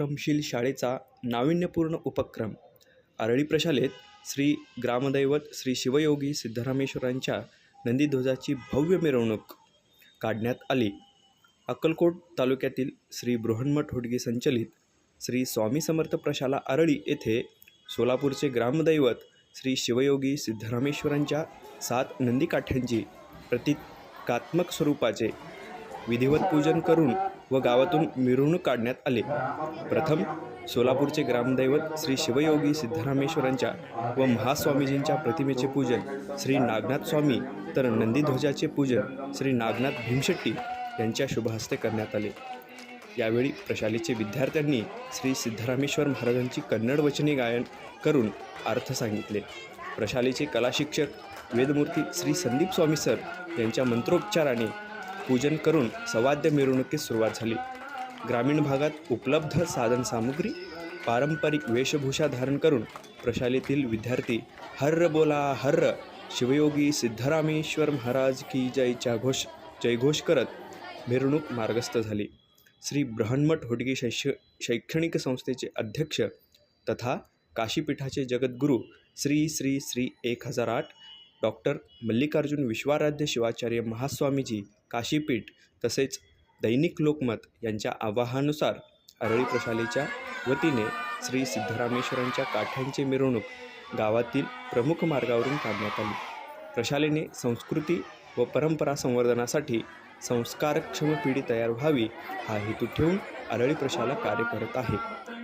उपक्रमशील शाळेचा नाविन्यपूर्ण उपक्रम. आरळी प्रशालेत श्री ग्रामदैवत श्री शिवयोगी सिद्धरामेश्वरांच्या नंदीध्वजाची भव्य मिरवणूक काढण्यात आली. अक्कलकोट तालुक्यातील श्री बृहन्मठ होडगे संचलित श्री स्वामी समर्थ प्रशाला आरळी येथे सोलापूरचे ग्रामदैवत श्री शिवयोगी सिद्धरामेश्वरांच्या सात नंदीकाठ्यांची प्रतिकात्मक स्वरूपाचे विधिवत पूजन करून व गावातून मिरवणूक काढण्यात आले. प्रथम सोलापूरचे ग्रामदैवत श्री शिवयोगी सिद्धरामेश्वरांच्या व महास्वामीजींच्या प्रतिमेचे पूजन श्री नागनाथ स्वामी तर नंदीध्वजाचे पूजन श्री नागनाथ भीमशेट्टी यांच्या शुभहस्ते करण्यात आले. यावेळी प्रशालेचे विद्यार्थ्यांनी श्री सिद्धरामेश्वर महाराजांची कन्नड वचने गायन करून अर्थ सांगितले. प्रशालेचे कलाशिक्षक वेदमूर्ती श्री संदीप स्वामी सर यांच्या मंत्रोच्चाराने पूजन करून सवाद्य मिरवणुकीस सुरुवात झाली. ग्रामीण भागात उपलब्ध साधनसामुग्री पारंपरिक वेशभूषा धारण करून प्रशालेतील विद्यार्थी हर्र बोला हर्र शिवयोगी सिद्धरामेश्वर महाराज की जयच्या घोष जयघोष करत मिरवणूक मार्गस्थ झाली. श्री ब्रहन्मठ होडगे शैक्ष शैक्षणिक संस्थेचे अध्यक्ष तथा काशीपीठाचे जगद्गुरू श्री श्री श्री एक हजार आठ डॉक्टर मल्लिकार्जुन विश्वाराध्य शिवाचार्य महास्वामीजी काशीपीठ तसेच दैनिक लोकमत यांच्या आवाहानुसार अरळी प्रशालेच्या वतीने श्री सिद्धरामेश्वरांच्या काठ्यांची मिरवणूक गावातील प्रमुख मार्गावरून काढण्यात आली. प्रशालेने संस्कृती व परंपरा संवर्धनासाठी संस्कारक्षम पिढी तयार व्हावी हा हेतू ठेवून अरळी प्रशाला कार्य करत आहे.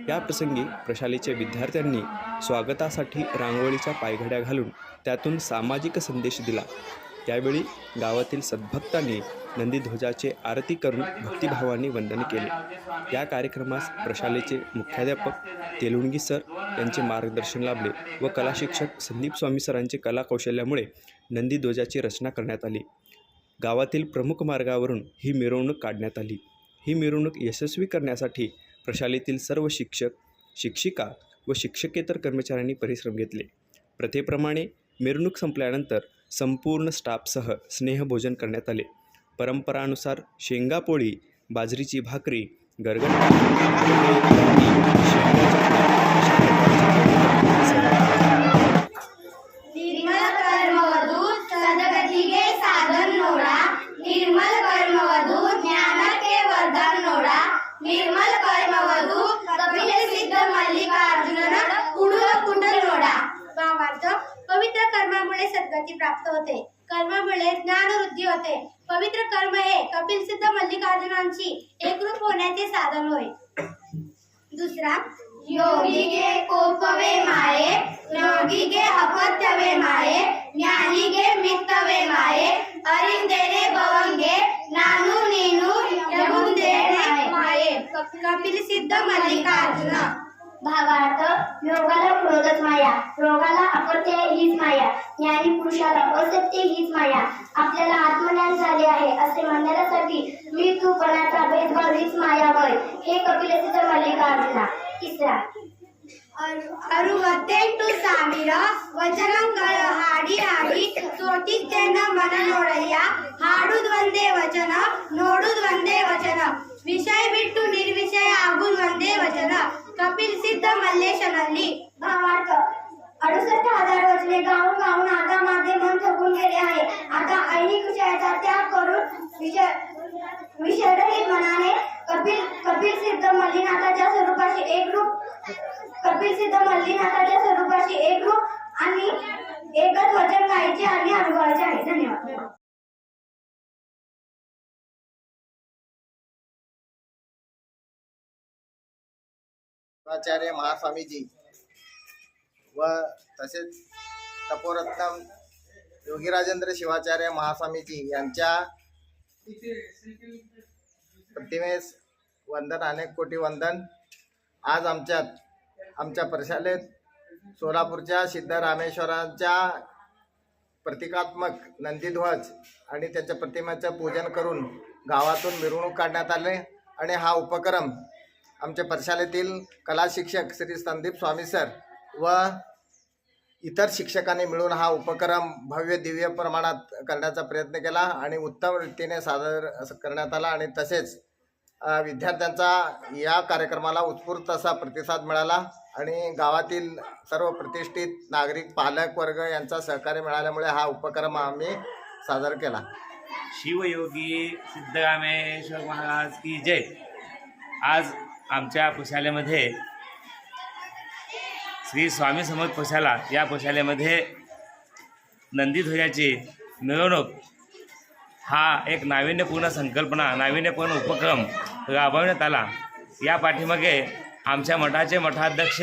या प्रसंगी प्रशालेच्या विद्यार्थ्यांनी स्वागतासाठी रांगोळीच्या पायघड्या घालून त्यातून सामाजिक संदेश दिला. त्यावेळी गावातील सद्भक्तांनी नंदीध्वजाचे आरती करून भक्तिभावाने वंदन केले. या कार्यक्रमास प्रशालेचे मुख्याध्यापक तेलुणगी सर यांचे मार्गदर्शन लाभले व कलाशिक्षक संदीप स्वामी सरांचे कला कौशल्यामुळे नंदीध्वजाची रचना करण्यात आली. गावातील प्रमुख मार्गावरून ही मिरवणूक काढण्यात आली. ही मिरवणूक यशस्वी करण्यासाठी प्रशालेतील सर्व शिक्षक शिक्षिका व शिक्षकेतर कर्मचाऱ्यांनी परिश्रम घेतले. प्रथेप्रमाणे मिरवणूक संपल्यानंतर संपूर्ण स्टाफसह स्नेहभोजन करण्यात आले. परंपरानुसार शेंगापोळी बाजरीची भाकरी गरगट निर्मल कर्मामुळे सद्गती प्राप्त होते. कर्मामुळे ज्ञानवृद्धी होते. पवित्र कर्म हे कपिल सिद्ध मल्लिकार्जुनांची एकरूप होण्याचे साधन होय. दुसरा योगी गे कोपवे माये योगी गे अपत्यवे माये ज्ञानी गे मित्तवे माये अरिंदेने भवंगे नानू नीनू यगुंदेने माये. कपिल सिद्ध मल्लिकार्जुन. भावार्थ योगाला क्रोधच माया. रोगाला अपत्य हीच माया. ज्ञानी पुरुषाला असत्य हीच माया. आपल्याला आत्मज्ञान झाले आहे असे म्हणण्यासाठी मी तू पणाचा भेदभाव हीच माया होय हे कपिलसिद्ध मल्लिकार्जुना. तिसरा. अरुवते तू सामीर वचनं कर हाडी हाडी चोटी तेन मन नोडय्या हाडूद वंदे वचन नोडूद वंदे वचन. विषय बिट्टू निर्विषय आगूद वंदे वचन. ಕಪಿಲ್ ಸಿದ್ಧ ಮಲ್ಲೇಶನಲ್ಲಿ भावार्थ अडुसष्ट हजार वचने गाऊन गाऊन आता माझे मन थकून गेले आहे आता ऐहिक विषयाचा त्याग करून विषय विषयरहित मनाने कपिल कपिल सिद्ध मल्लीनाथाच्या स्वरूपाशी एकरूप कपिल सिद्ध मल्लीनाथाच्या आचार्य महास्वामीजी व तसेच तपोरत्नम योगीराजेंद्र शिवाचार्य महास्वामीजी यांच्या प्रतिमेस वंदन अनेक कोटी वंदन. आज आमच्यात आमच्या प्रशालेत सोलापूरच्या सिद्धरामेश्वरांच्या प्रतिकात्मक नंदीध्वज आणि त्याच्या प्रतिमेचं पूजन करून गावातून मिरवणूक काढण्यात आले. आणि हा उपक्रम आमच्या परशालेतील कला शिक्षक श्री संदीप स्वामी सर व इतर शिक्षकांनी मिळून हा उपक्रम भव्य दिव्य प्रमाणात करण्याचा प्रयत्न केला आणि उत्तम रीतीने सादर असं करण्यात आला आणि तसेच विद्यार्थ्यांचा या कार्यक्रमाला उत्स्फूर्त असा प्रतिसाद मिळाला आणि गावातील सर्व प्रतिष्ठित नागरिक पालक वर्ग यांचा सहकार्य मिळाल्यामुळे हा उपक्रम आम्ही सादर केला. शिवयोगी सिद्धरामेश्वर महाराज की जय. आज आमच्या पुशालेमध्ये श्री स्वामी समर्थ पुशाला या प्रशालेमध्ये नंदीध्वजाची मिरवणूक हा एक नाविन्यपूर्ण संकल्पना नाविन्यपूर्ण उपक्रम राबवण्यात आला. या पाठीमागे आमच्या मठाचे मठाध्यक्ष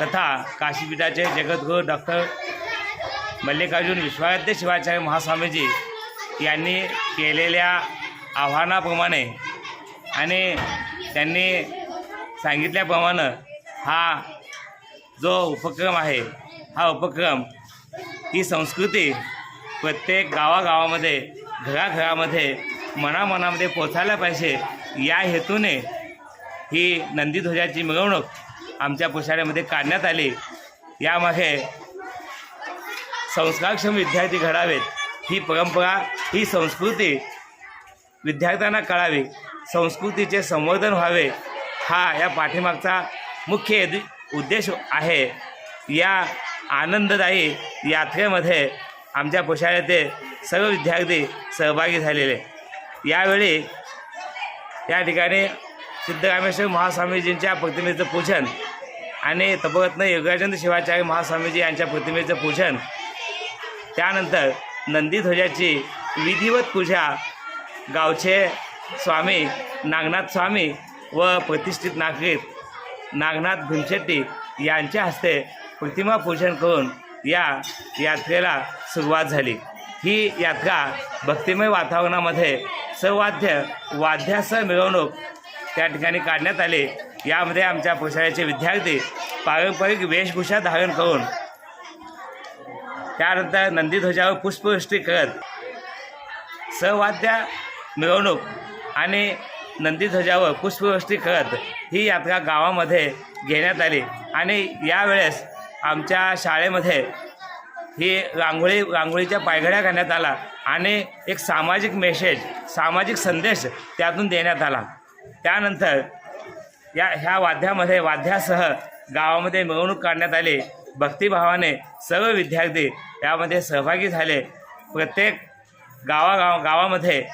तथा काशीपीठाचे जगद्गुरू डॉक्टर मल्लिकार्जुन विश्वाद्य शिवाचार्य महास्वामीजी यांनी केलेल्या आव्हानाप्रमाणे आणि त्यांनी सांगितल्याप्रमाणे हा जो उपक्रम आहे हा उपक्रम ही संस्कृती प्रत्येक गावागावामध्ये घराघरामध्ये मनामनामध्ये पोचायला पाहिजे. या हेतूने ही नंदीध्वजाची मिरवणूक आमच्या पुशाळ्यामध्ये काढण्यात आली. यामागे संस्कारक्षम विद्यार्थी घडावेत. ही परंपरा ही संस्कृती विद्यार्थ्यांना कळावी. संस्कृतीचे संवर्धन व्हावे हा या पाठीमागचा मुख्य उद्देश आहे. या आनंददायी यात्रेमध्ये आमच्या पोशाळ्याचे सर्व विद्यार्थी सहभागी झालेले. यावेळी या ठिकाणी सिद्धरामेश्वर महास्वामीजींच्या प्रतिमेचं पूजन आणि तपरत्न योगाचंद शिवाचार्य महास्वामीजी यांच्या प्रतिमेचं पूजन त्यानंतर नंदीध्वजाची विधिवत पूजा गावचे स्वामी नागनाथ स्वामी व प्रतिष्ठित नागरिक नागनाथ भीमशेट्टी यांच्या हस्ते प्रतिमा पूजन करून या यात्रेला सुरुवात झाली. ही यात्रा भक्तिमय वातावरणामध्ये सवाद्य वाद्यासह मिरवणूक त्या ठिकाणी काढण्यात आली. यामध्ये आमच्या पोशाळ्याचे विद्यार्थी पारंपरिक वेशभूषा धारण करून त्यानंतर नंदीध्वजावर पुष्पवृष्टी करत सहवाद्य मिरवणूक आणि नंदीध्वजावर पुष्पवृष्टी करत ही यात्रा गावामध्ये घेण्यात आली. आणि यावेळेस आमच्या शाळेमध्ये ही रांगोळी रांगोळीच्या पायघड्या करण्यात आला आणि एक सामाजिक मेसेज सामाजिक संदेश त्यातून देण्यात आला. त्यानंतर या ह्या वाद्यामध्ये वाद्यासह गावामध्ये मिरवणूक काढण्यात आली. भक्तिभावाने सर्व विद्यार्थी यामध्ये सहभागी झाले. प्रत्येक गावागाव गावामध्ये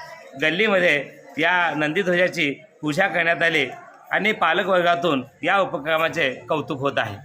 गल्लीमध्ये या नंदीध्वजाची पूजा करण्यात आली आणि पालकवर्गातून या उपक्रमाचे कौतुक होत आहे.